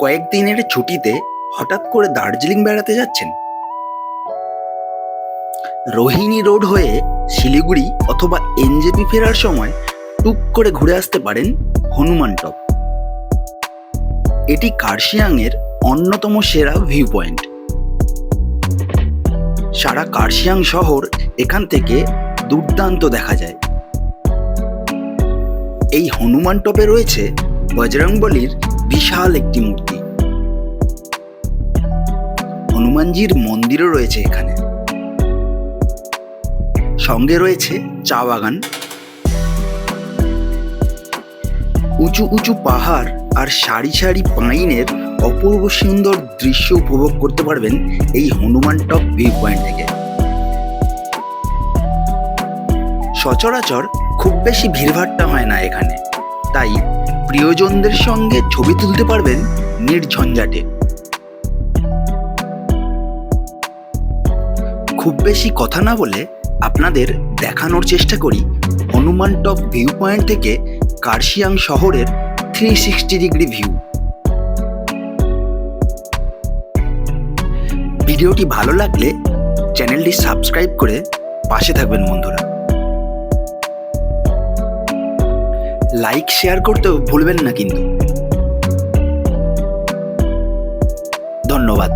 কয়েকদিনের ছুটিতে হঠাৎ করে দার্জিলিং বেড়াতে যাচ্ছেন। রোহিণী রোড হয়ে শিলিগুড়ি অথবা এনজেপি ফেরার সময় টুক করে ঘুরে আসতে পারেন হনুমান টপ। এটি কার্শিয়াংয়ের অন্যতম সেরা ভিউ পয়েন্ট সারা কার্শিয়াং শহর এখান থেকে দুর্দান্ত দেখা যায়। এই হনুমান টপে রয়েছে বজরংবলির বিশাল একটি মূর্তি। হনুমানজির মন্দিরও রয়েছে এখানে। সঙ্গে রয়েছে চা বাগান। উঁচু উঁচু পাহাড় আর সারি সারি পাইনের অপূর্ব সুন্দর দৃশ্য উপভোগ করতে পারবেন এই হনুমান টপ ভিউ পয়েন্ট থেকে। সচরাচর খুব বেশি ভিড়ভাট্টা হয় না এখানে। তাই প্রিয়জনদের সঙ্গে ছবি তুলতে পারবেন নির্ঝঞ্ঝাটে। খুব বেশি কথা না বলে আপনাদের দেখানোর চেষ্টা করি হনুমান টপ ভিউ পয়েন্ট থেকে কার্শিয়াং শহরের থ্রি সিক্সটি ডিগ্রি ভিউ ভিডিওটি ভালো লাগলে চ্যানেলটি সাবস্ক্রাইব করে পাশে থাকবেন বন্ধুরা। লাইক শেয়ার করতে ভুলবেন না কিন্তু। ধন্যবাদ।